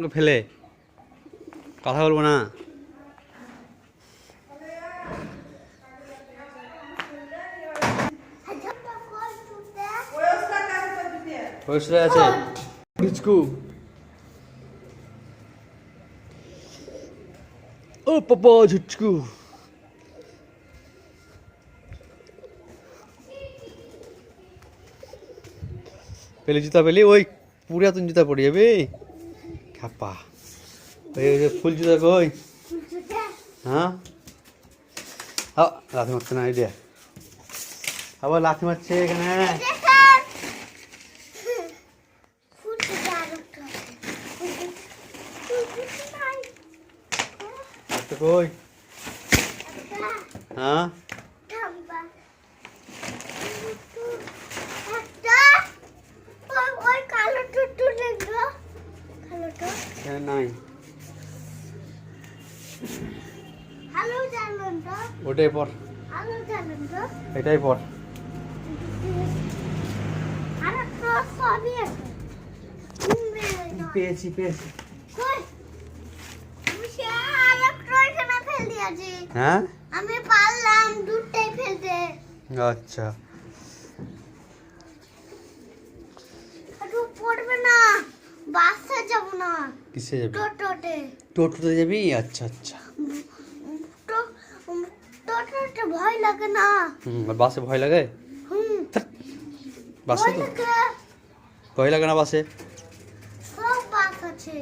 আমাকে ফেলে। কথা বলব না। আছে? লিচকু ও পাপা ঝুচকু। পেলে জুতা পেলে? ওই পুরাতন জুতা পরে যাবে? খাপা। ওই ওই যে ফুল জুতা কই? হ্যাঁ? লাথি মারছে না আইডিয়া আবার লাথি মারছে এখানে। কই? হ্যাঁ? এখানে নাই ওটাই পর। এটাই পর। পেয়েছি পেয়েছি। হ্যাঁ? আমি পারলাম দুটাই ফেলতে আচ্ছা। পড়বে না। বাসে না। কিসে যাবি? টোটোতে। টোটোতে যাবি? আচ্ছা আচ্ছা। টোটোতে ভয় লাগে না। হুম আর বাসে ভয় লাগে? হুম। বাসে তো ভয় লাগে না বাসে? সব বাস আছে।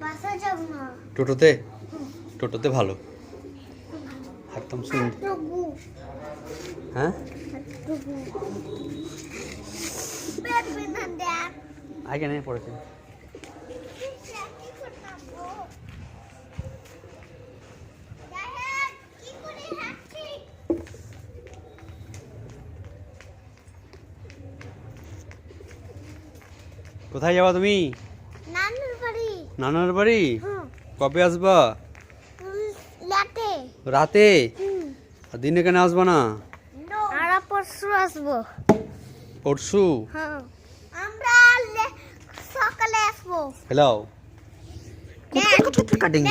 বাসে যাব না। টোটোতে? টোটোতে ভালো। একদম সুন্দর। হ্যাঁ? আগে নেই পড়েছে। কোথায় যাবা তুমি? নানুর বাড়ি। নানার বাড়ি? কবে আসবা? লাটে রাতে? আর দিনে কেন আসবা না? আমরা পরশু আসব। পরশু? হ্যাঁ আমরা সকালে আসব। Hello cutting